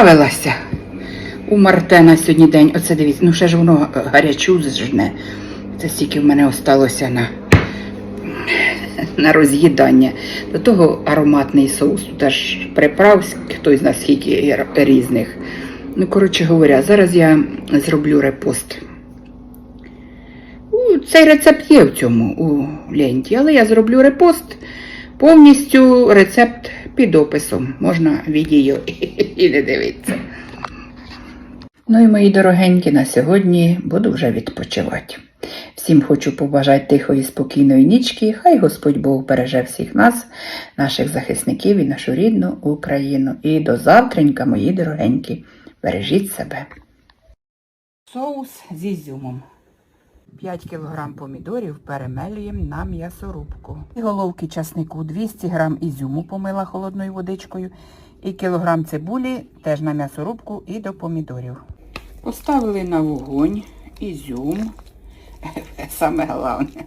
Справилася. У Мартена сьогодні день. Оце дивіться, ну ще ж воно гарячу зжне. Це стільки в мене осталося на, на роз'їдання. До того ароматний соус, тут аж приправ, хто з нас скільки різних. Ну, коротше говоря, зараз я зроблю репост. Цей рецепт є в цьому у ленті, але я зроблю репост. Повністю рецепт під описом. Можна відео і не дивитися. Ну і мої дорогенькі, на сьогодні буду вже відпочивати. Всім хочу побажати тихої, спокійної нічки. Хай Господь Бог береже всіх нас, наших захисників і нашу рідну Україну. І до завтренька, мої дорогенькі. Бережіть себе. Соус з ізюмом. 5 кг помідорів перемелюємо на м'ясорубку. І головки часнику 200 г ізюму помила холодною водичкою. І кілограм цибулі теж на м'ясорубку і до помідорів. Поставили на вогонь ізюм. Саме головне.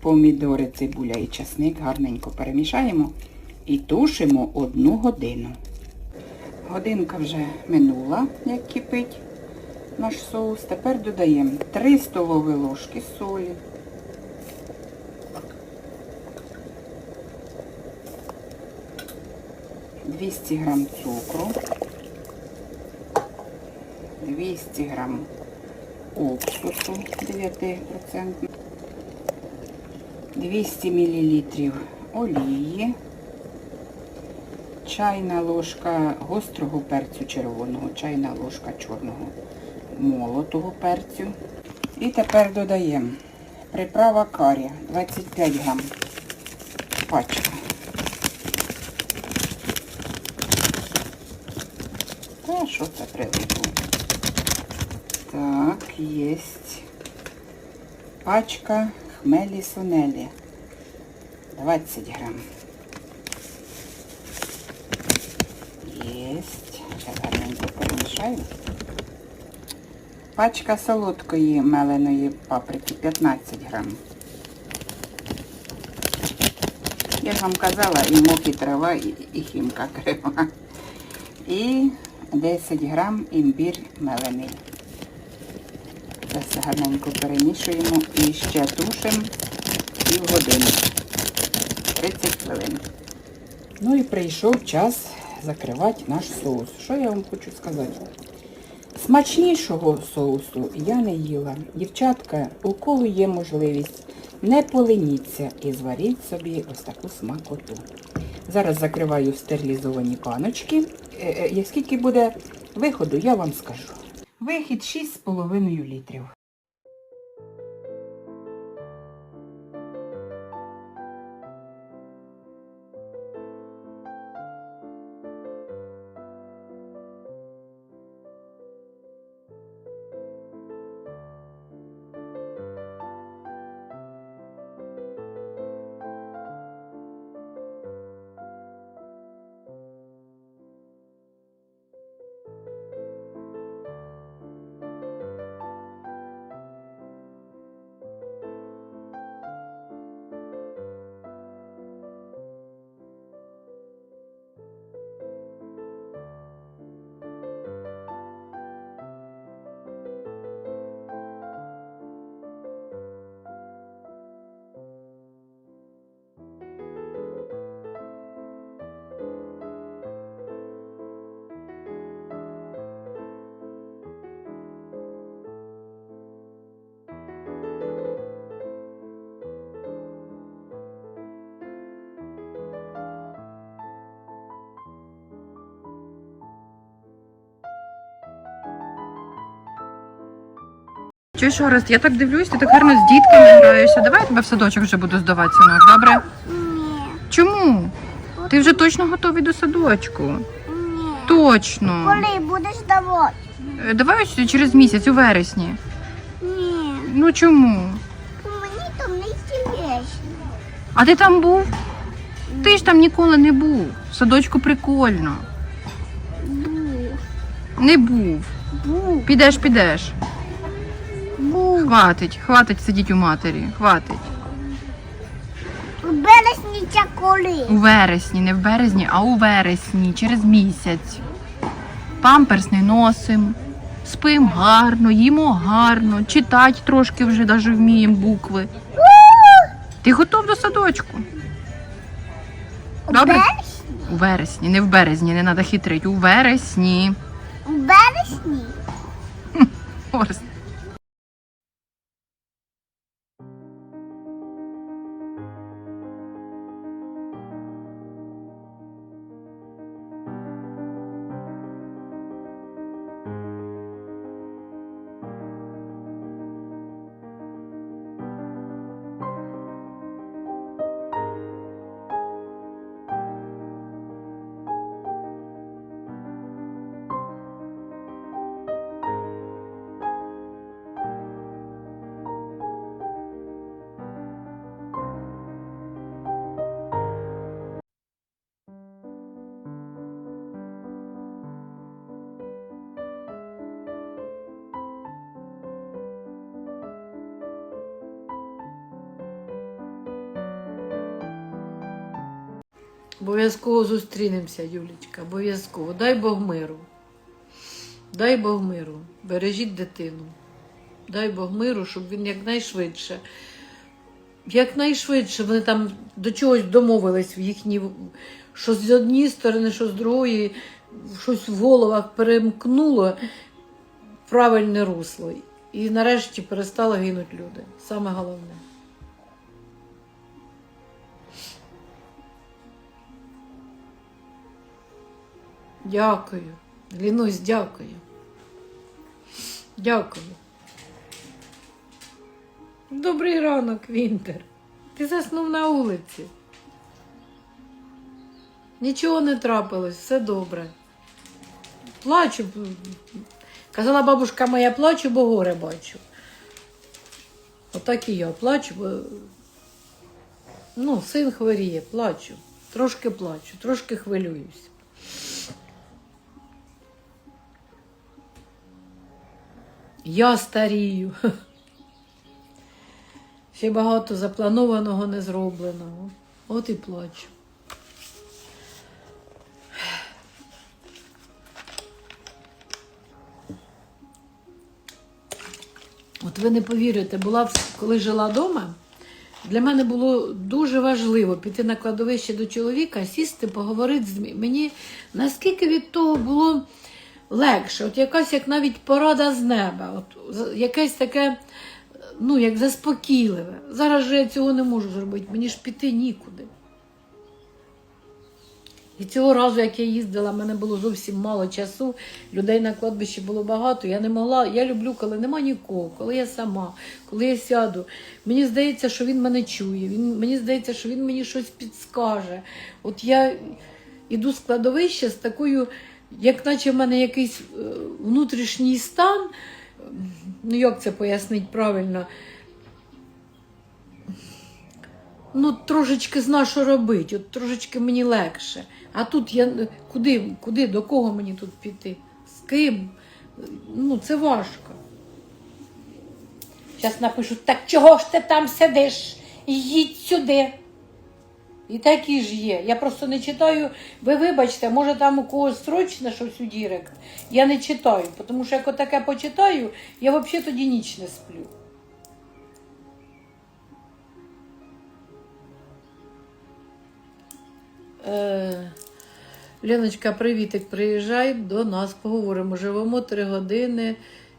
Помідори, цибуля і часник гарненько перемішаємо і тушимо одну годину. Годинка вже минула, як кипить наш соус. Тепер додаємо 3 столові ложки солі. Двісті грам цукру, 200 грам уксусу 9%, 200 мл олії, чайна ложка гострого перцю червоного, чайна ложка чорного молотого перцю. І тепер додаємо приправа карі 25 грам пачка. Та що це прилипло? Так, єсть. Пачка хмелі сунелі. 20 грам. Єсть. Зараз перемішаю. Пачка солодкої меленої паприки 15 грам. Я ж вам казала, і мох, трава, і, і хімка крива. І 10 грам імбір мелений. Це все гарненько перемішуємо і ще тушимо півгодини. 30 хвилин. Ну і прийшов час закривати наш соус. Що я вам хочу сказати? Смачнішого соусу я не їла. Дівчатка, у кого є можливість, не поленіться і зваріть собі ось таку смакоту. Зараз закриваю стерилізовані паночки. Е, е, Скільки буде виходу, я вам скажу. Вихід 6,5 літрів. Чуєш, що, раз, я так дивлюсь, ти так гарно з дітками граєшся. Давай я тебе в садочок вже буду здавати, синок, добре? Ні, Чому? Ти вже точно готовий до садочку. ні. Точно. Коли будеш давати? Е, Давай ось через місяць, у вересні. Ні, Ну чому? мені там не цікавіше. А ти там був? Ти ж там ніколи не був. В садочку прикольно. Був, Не був. був, Підеш, підеш. Хватить, хватить сидіть у матері. Хватить. У березні чи коли? У вересні, не в березні, а у вересні, через місяць. памперс не носимо, спимо гарно, їмо гарно, читати трошки вже навіть вміємо букви. Ти готов до садочку? Добре? У вересні, не в березні, не треба хитрити. У вересні. У березні? Орес. Обов'язково зустрінемося, Юлічка, обов'язково. Дай Бог миру. Дай Бог миру. Бережіть дитину. Дай Бог миру, щоб він якнайшвидше. Якнайшвидше вони там до чогось домовились в їхній, що з однієї сторони, що з другої, щось в головах перемкнуло правильне русло. І нарешті перестали гинути люди. Саме головне. Дякую. Лінусь, дякую. Дякую. Добрий ранок, Вінтер. Ти заснув на вулиці. Нічого не трапилось, все добре. Плачу. Казала бабушка моя, плачу, бо горе бачу. Отак і я плачу, бо ну, син хворіє, плачу. Трошки плачу, трошки хвилююсь. Я старію. Ще багато запланованого не зробленого. От і плачу. От ви не повірите, була коли жила вдома, для мене було дуже важливо піти на кладовище до чоловіка, сісти, поговорити з. Мені наскільки від того було легше, от якась як навіть порада з неба, от якесь таке, ну, як заспокійливе. Зараз же я цього не можу зробити, мені ж піти нікуди. І цього разу, як я їздила, в мене було зовсім мало часу, людей на кладбищі було багато. Я не могла. Я люблю, коли нема нікого, коли я сама, коли я сяду. Мені здається, що він мене чує. Він, мені здається, що він мені щось підскаже. От я іду з кладовища з такою, як наче в мене якийсь е, внутрішній стан. Ну, як це пояснити правильно? ну, трошечки зна, що робити, от трошечки мені легше. А тут я куди, куди, до кого мені тут піти? З ким? Ну, це важко. Зараз напишу, так чого ж ти там сидиш? Їдь сюди. І так і ж є. Я просто не читаю. Ви вибачте, може там у когось срочно щось у Дірект. Я не читаю, тому що як отаке почитаю, я взагалі тоді ніч не сплю. Е, Леночка, привітик, приїжджай до нас, поговоримо. Живемо три години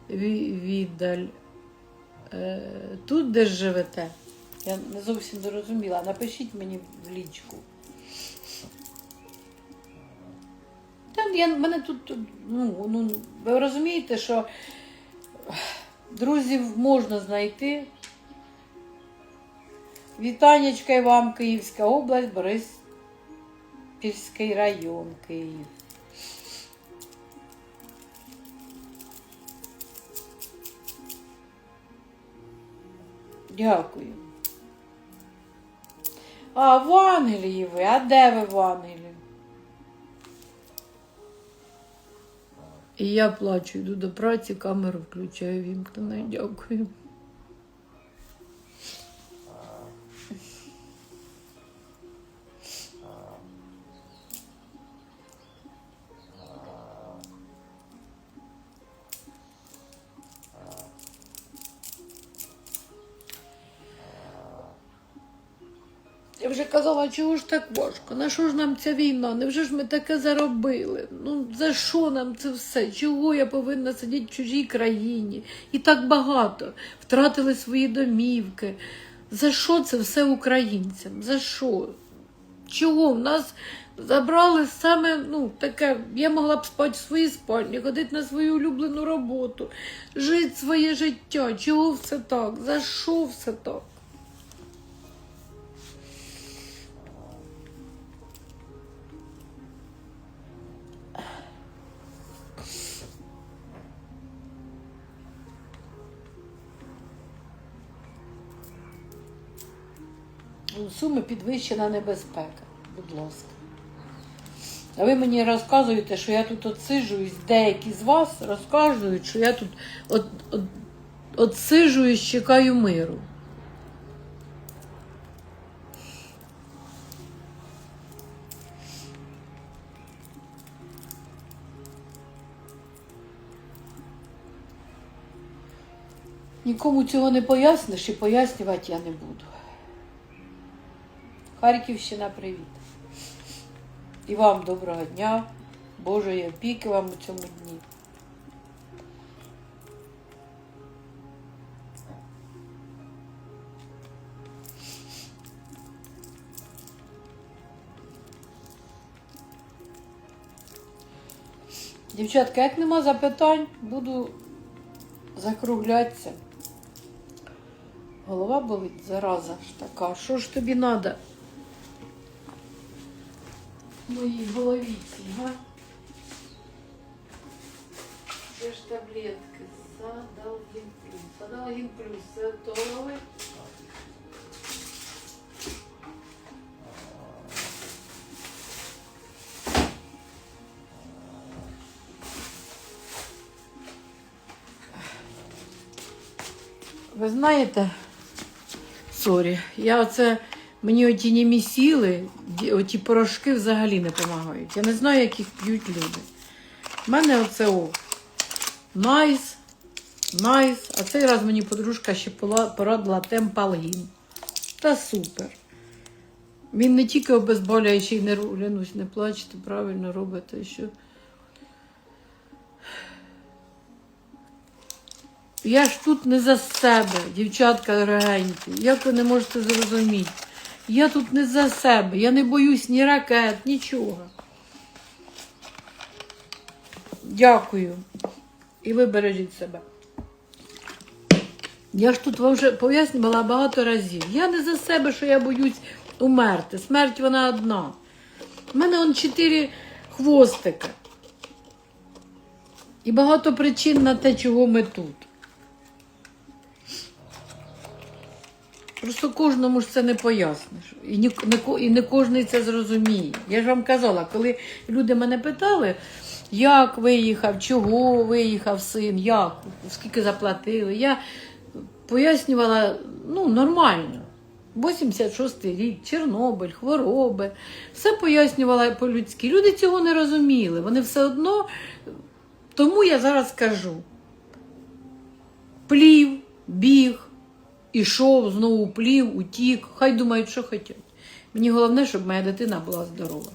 віддаль. Е, тут де ж живете? Я не зовсім зрозуміла. Напишіть мені в лічку. Та я, мене тут, ну, ну, ви розумієте, що друзів можна знайти. Вітанечка і вам, Київська область, Борис Пільський район Київ. Дякую. А в Англії ви? А де ви в Англії? І я плачу, йду до праці, камеру включаю, вімкнена. Дякую. Вже казала, чого ж так важко? На що ж нам ця війна? Невже ж ми таке заробили? Ну за що нам це все? Чого я повинна сидіти в чужій країні? І так багато втратили свої домівки. За що це все українцям? За що? Чого? В нас забрали саме ну, таке, я могла б спати в своїй спальні, ходити на свою улюблену роботу, жити своє життя. Чого все так? За що все так? Суми підвищена небезпека, будь ласка. А ви мені розказуєте, що я тут отсиджуюсь, деякі з вас розказують, що я тут от, от, отсиджуюсь, чекаю миру. Нікому цього не поясниш і пояснювати я не буду. Харківщина, привіт. І вам доброго дня, Божої опіки вам у цьому дні. Дівчатка, як нема запитань, буду закруглятися. Голова болить, зараза ж така. Що ж тобі треба? моїй головіці, га? Це ж таблетки. Задалгін плюс. Задалгін плюс. Це до голови. Ви знаєте, сорі, я оце мені оті німі сіли, ді- оті порошки взагалі не допомагають. Я не знаю, як їх п'ють люди. У мене оце о. Найс, найс. А цей раз мені подружка ще порадила темпалгін. Та супер. Він не тільки обезболяючий, не Лянусь, не плачте, правильно робите. Що... Я ж тут не за себе, дівчатка дорогенькі. Як ви не можете зрозуміти? Я тут не за себе. Я не боюсь ні ракет, нічого. Дякую. І ви бережіть себе. Я ж тут вам вже пояснювала багато разів. Я не за себе, що я боюсь умерти. Смерть вона одна. У мене он чотири хвостика. І багато причин на те, чого ми тут. Просто кожному ж це не поясниш. І, ні, не, і не кожен це зрозуміє. Я ж вам казала, коли люди мене питали, як виїхав, чого виїхав син, як, скільки заплатили, я пояснювала ну, нормально. 86-й рік, Чорнобиль, хвороби. Все пояснювала по-людськи. Люди цього не розуміли. Вони все одно. Тому я зараз кажу: плів, біг, ішов, знову плів, утік. Хай думають, що хочуть. Мені головне, щоб моя дитина була здорова.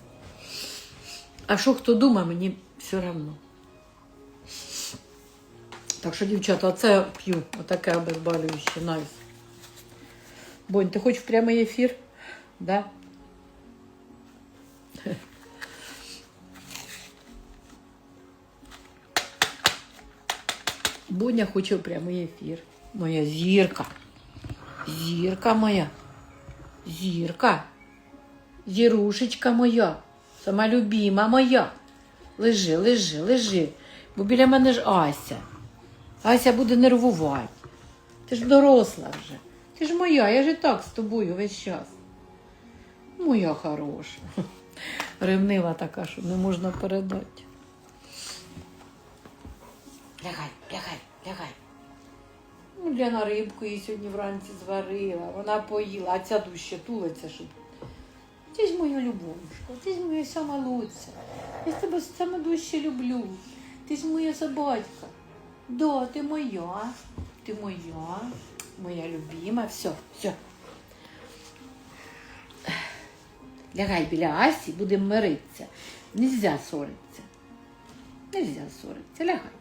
А що хто думає, мені все одно. Так що, дівчата, оце п'ю, отаке обезболююче, найс. Бонь, ти хочеш в прямий ефір? Да? Боня хоче в прямий ефір. Моя зірка. Зірка моя. Зірка. Зірушечка моя. Сама любима моя. Лежи, лежи, лежи. Бо біля мене ж Ася. Ася буде нервувати. Ти ж доросла вже. Ти ж моя, я ж і так з тобою весь час. Моя хороша. Ревнива така, що не можна передати. Лягай, лягай, лягай. Ну, Ляна рибку їй сьогодні вранці зварила, вона поїла, а ця дужче тулиться, щоб. Ти ж моя любовушка, ти ж моя сама луця. Я тебе саме дужче люблю. Ти ж моя собачка. Да, ти моя. Ти моя. Моя любима. Все, все. Лягай біля Асі, будемо миритися. Нельзя ссоритися. Нельзя ссоритися. Лягай.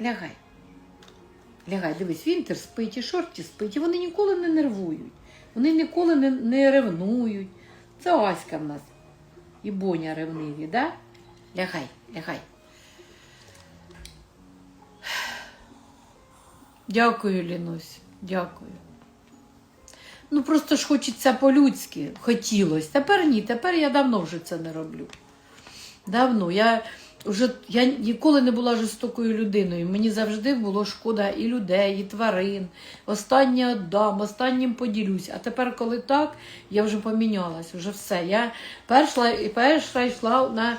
Лягай. Лягай, дивись, Вінтер спить, і шорті спить, і вони ніколи не нервують. Вони ніколи не, не ревнують. Це Аська в нас. І Боня ревниві, да? Лягай, лягай. Дякую, Лінусь, дякую. Ну просто ж хочеться по-людськи, хотілося. Тепер ні, тепер я давно вже це не роблю. Давно. Я вже я ніколи не була жорстокою людиною. Мені завжди було шкода і людей, і тварин. Останнє віддам, останнім поділюсь. А тепер, коли так, я вже помінялась, вже все. Я перша, перша йшла на.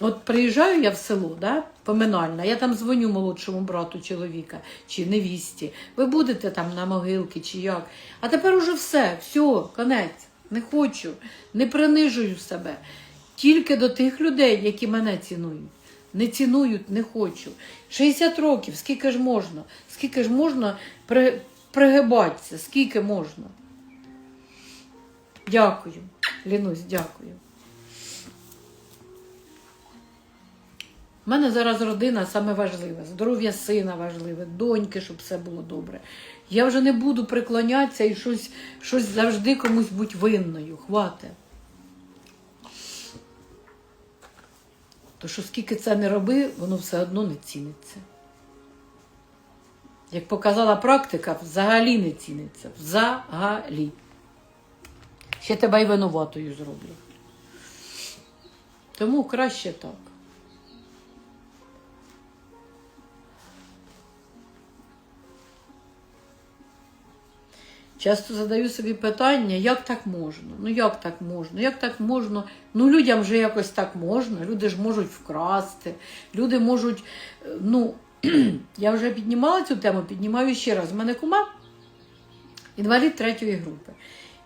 От приїжджаю я в село, да, поминальна, я там дзвоню молодшому брату чоловіка чи невісті. Ви будете там на могилки чи як. А тепер уже все, все, конець. Не хочу, не принижую себе. Тільки до тих людей, які мене цінують. Не цінують, не хочу. 60 років, скільки ж можна? Скільки ж можна при, пригибатися? Скільки можна? Дякую, Лінусь, дякую. У мене зараз родина саме важливе, здоров'я сина важливе, доньки, щоб все було добре. Я вже не буду приклонятися і щось, щось завжди комусь бути винною. Хвате. То що скільки це не роби, воно все одно не ціниться. Як показала практика, взагалі не ціниться. Взагалі. Ще тебе й винуватою зроблю. Тому краще так. Часто задаю собі питання, як так можна? Ну як так можна? Як так можна? Ну людям вже якось так можна, люди ж можуть вкрасти, люди можуть. е, Ну, я вже піднімала цю тему, піднімаю ще раз. У мене кума інвалід третьої групи.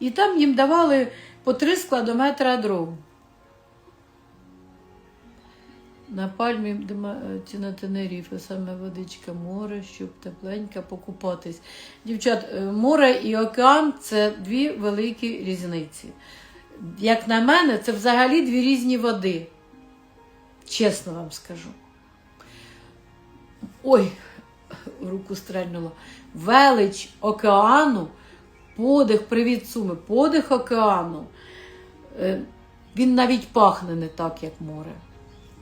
І там їм давали по три складометра дров. На пальмі ці на Тенеріфе, саме водичка, море, щоб тепленько покупатись. Дівчат, е, море і океан це дві великі різниці. Як на мене, це взагалі дві різні води. Чесно вам скажу. Ой, руку стрельнуло. Велич океану, подих, привіт, суми, подих океану. е, Він навіть пахне не так, як море.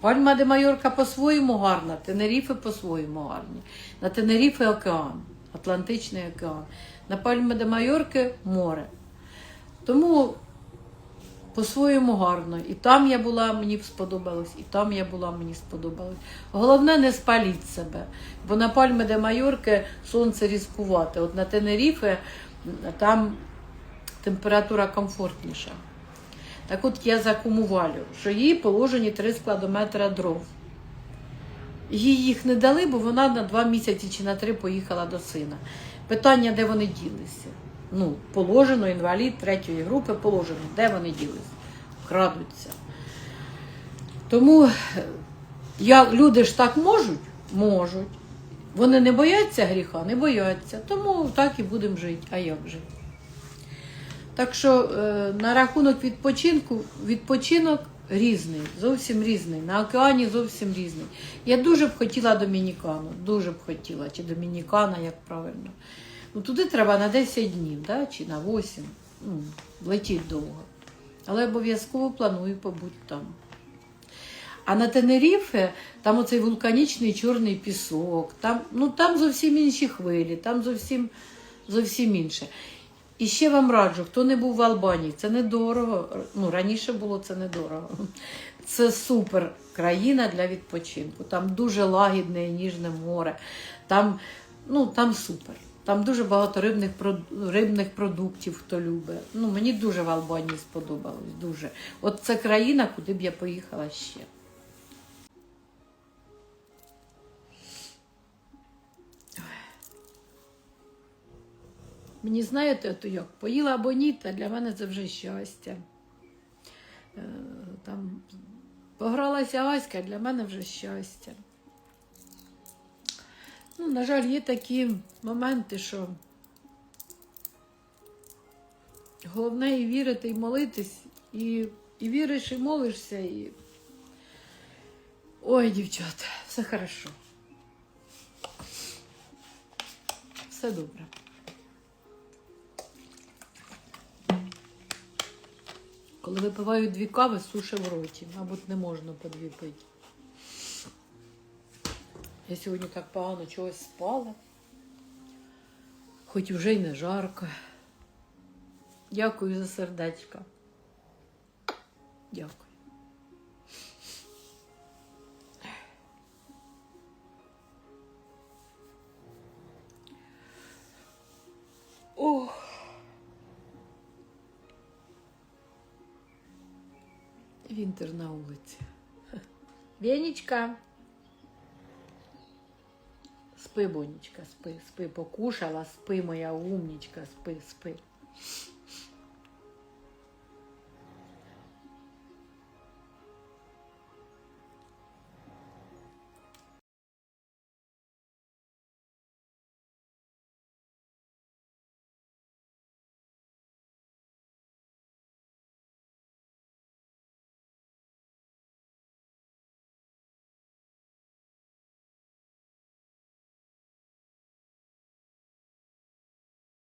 Пальма де Майорка по-своєму гарна, Тенеріфи по-своєму гарні. На Тенеріфи океан, Атлантичний океан. На Пальма де Майорки море. Тому по-своєму гарно. І там я була, мені сподобалось, і там я була, мені сподобалось. Головне, не спаліть себе. Бо на Пальми де Майорки сонце різкувати. От на Тенеріфи там температура комфортніша. Так от я закумувалю, що їй положені 3 складометра дров. Їй їх не дали, бо вона на два місяці чи на три поїхала до сина. Питання, де вони ділися? Ну, положено, інвалід третьої групи положено. Де вони ділися? Крадуться. Тому е, я, люди ж так можуть? Можуть. Вони не бояться гріха, не бояться. Тому так і будемо жити. А як жити? Так що е, на рахунок відпочинку, відпочинок різний, зовсім різний. На океані зовсім різний. Я дуже б хотіла Домінікану, дуже б хотіла, чи Домінікана, як правильно. Ну, туди треба на 10 днів, да? чи на 8. Ну, летіть довго. Але обов'язково планую побути там. А на Тенеріфе там оцей вулканічний чорний пісок, там, ну, там зовсім інші хвилі, там зовсім, зовсім інше. І ще вам раджу, хто не був в Албанії, це недорого. Ну, раніше було це недорого. Це супер країна для відпочинку. Там дуже лагідне і ніжне море. Там, ну, там супер. Там дуже багато рибних, рибних продуктів, хто любить. Ну, мені дуже в Албанії сподобалось. Дуже. От це країна, куди б я поїхала ще. Мені знаєте, то як поїла або ні, та для мене це вже щастя. Е, Там погралася Аська, для мене вже щастя. Ну, на жаль, є такі моменти, що головне і вірити, і молитись, І, і віриш, і молишся, і. Ой, дівчата, все хорошо. Все добре. Коли випиваю дві кави, суше в роті. Мабуть, не можна по дві пити. Я сьогодні так погано чогось спала. Хоч вже й не жарко. Дякую за сердечко. Дякую. Вінтер на вулиці. Венечка. Спи, Бонечка, спи, спи, покушала, спи, моя умнічка, спи, спи.